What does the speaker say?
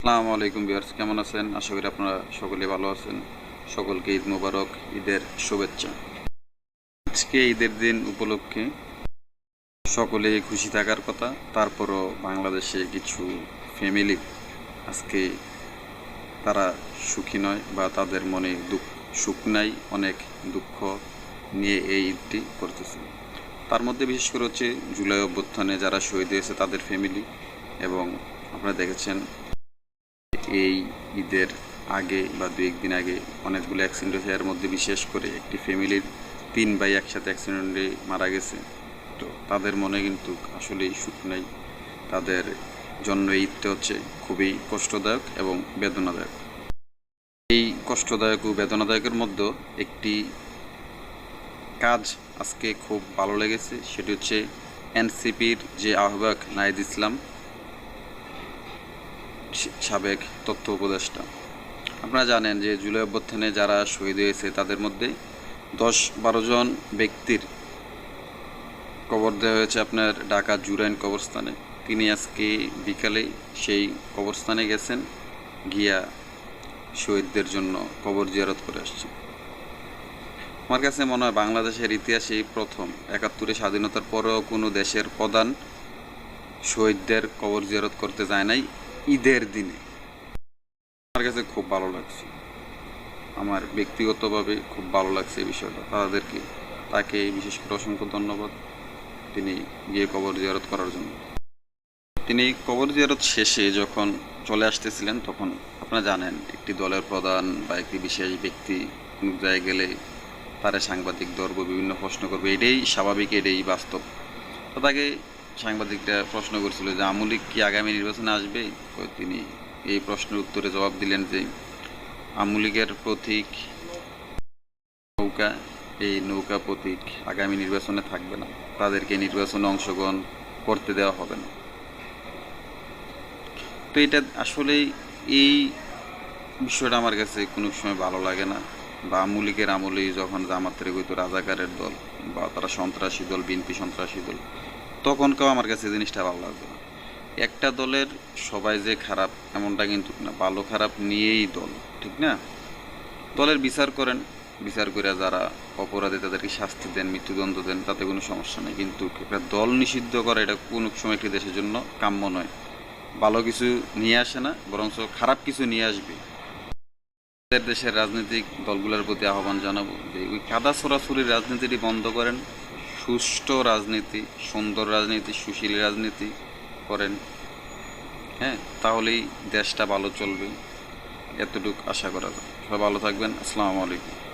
আসসালামু আলাইকুম বিয়ার্স কেমন আছেন? আশা করি আপনারা সকলে ভালো আছেন। সকলকে ঈদ মোবারক, ঈদের শুভেচ্ছা। আজকে ঈদের দিন উপলক্ষে সকলে খুশি থাকার কথা, তারপরও বাংলাদেশে কিছু ফ্যামিলি আজকে তারা সুখী নয় বা তাদের মনে দুঃখ, সুখ নাই, অনেক দুঃখ নিয়ে এই ঈদটি করতেছে। তার মধ্যে বিশেষ করে হচ্ছে জুলাই অভ্যুত্থানে যারা শহীদ হয়েছে তাদের ফ্যামিলি এবং আপনারা দেখেছেন এই ঈদের আগে বা দু একদিন আগে অনেকগুলো অ্যাক্সিডেন্ট হয়েছে। এর মধ্যে বিশেষ করে একটি ফ্যামিলির তিন ভাই একসাথে অ্যাক্সিডেন্টে মারা গেছে। তো তাদের মনে কিন্তু আসলেই সুখ নেই। তাদের জন্য ঈদটা হচ্ছে খুবই কষ্টদায়ক এবং বেদনাদায়ক। এই কষ্টদায়ক ও বেদনাদায়কের মধ্যে একটি কাজ আজকে খুব ভালো লেগেছে। সেটি হচ্ছে এনসিপির যে আহ্বায়ক নাহিদ ইসলাম সাবেক তথ্য উপদেষ্টা। আপনারা জানেন যে জুলাই অভ্যুত্থানে যারা শহীদ হয়েছে, তাদের মধ্যে দশ বারো জন ব্যক্তির কবর দেওয়া হয়েছে আপনার ঢাকা জুরাইন কবরস্থানে। তিনি আজকে বিকালে সেই কবরস্থানে গেছেন, গিয়া শহীদদের জন্য কবর জিয়ারত করে আসছেন। আমার কাছে মনে হয় বাংলাদেশের ইতিহাসেই প্রথম। একাত্তরে স্বাধীনতার পরেও কোনো দেশের প্রধান শহীদদের কবর জিয়ারত করতে যায় নাই। ঈদের দিনে। আমার কাছে খুব ভালো লাগছে। আমার ব্যক্তিগতভাবে খুব ভালো লাগছে এই বিষয়টা। তাদেরকে, তাকে বিশেষ করে অসংখ্য ধন্যবাদ। তিনি গিয়ে কবর জিয়ারত করার জন্য। তিনি কবর জিয়ারত শেষে যখন চলে আসতেছিলেন, তখন আপনারা জানেন, একটি দলের প্রধান বা একটি বিশেষ ব্যক্তি কোনো জায়গায় গেলে তারা সাংবাদিক, দর্ব বিভিন্ন প্রশ্ন করবে। এটাই স্বাভাবিক, এটাই বাস্তব। তো তাকে সাংবাদিকরা প্রশ্ন করছিল যে আমলিক কি আগামী নির্বাচনে আসবে? তিনি এই প্রশ্নের উত্তরে জবাব দিলেন যে আমলিগের প্রতীক নৌকা, এই নৌকা প্রতীক আগামী নির্বাচনে থাকবে না। তাদেরকে নির্বাচনে অংশগ্রহণ করতে দেওয়া হবে না। তো এটা আসলেই এই বিষয়টা আমার কাছে কোনো সময় ভালো লাগে না। বা আমলিকের আমলেই যখন জামাতের হইতো রাজাকারের দল বা তারা সন্ত্রাসী দল, বিএনপি সন্ত্রাসী দল তখন কেউ আমার কাছে জিনিসটা ভালো লাগবে একটা দলের সবাই যে খারাপ, এমনটা কিন্তু না। ভালো খারাপ নিয়েই দল, ঠিক না? দলের বিচার করেন। বিচার করে যারা অপরাধী তাদেরকে শাস্তি দেন, মৃত্যুদণ্ড দেন, তাতে কোনো সমস্যা নেই। কিন্তু একটা দল নিষিদ্ধ করা এটা কোনো সময় একটি দেশের জন্য কাম্য নয়। ভালো কিছু নিয়ে আসে না, বরঞ্চ খারাপ কিছু নিয়ে আসবে। দেশের রাজনৈতিক দলগুলোর প্রতি আহ্বান জানাব যে ওই কাদা ছড়াছড়ির রাজনীতিটি বন্ধ করেন। সুষ্ঠু রাজনীতি, সুন্দর রাজনীতি, সুশীল রাজনীতি করেন। হ্যাঁ তাহলেই দেশটা ভালো চলবে। এতটুকু আশা করা যায়। সবাই ভালো থাকবেন। আসসালামু আলাইকুম।